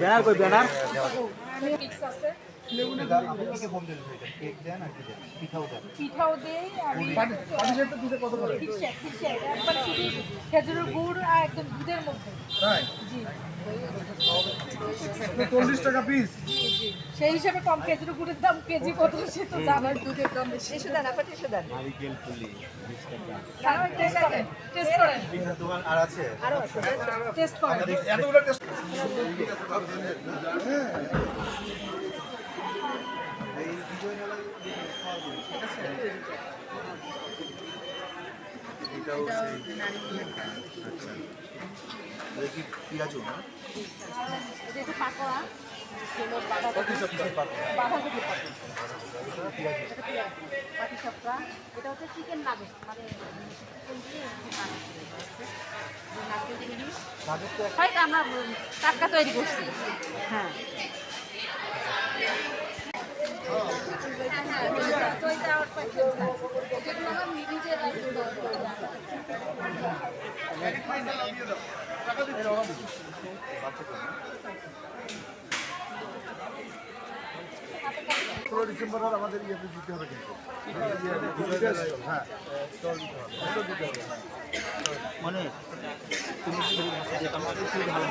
Banner কই banner? পিঠাও দেই আমি ঠিক শেষ, ঠিক শেষ। একবারে শুধু খেজুরের গুড় আর একদম দুধের মধ্যে। জি। চল্লিশ টাকা পিস সেই হিসাবে কম খেজুরের গুড়ের দাম কেজি কত সে তো জানার দুধের দাম বেশি। এসে দেন আপনার এসে দেন। টেস্ট করেন টেস্ট করেন। আর আছে? আরও আছে টেস্ট করেন। এতগুলো টেস্ট এটাও আচ্ছা কি পেঁয়াজও না? এটা হচ্ছে চিকেন নাগেট মানে আমরা টাটকা তৈরি করছি। হ্যাঁ। ষোলো ডিসেম্বর আর আমাদের ইয়েতে দিতে হবে কিন্তু হ্যাঁ মানে খুব ভালো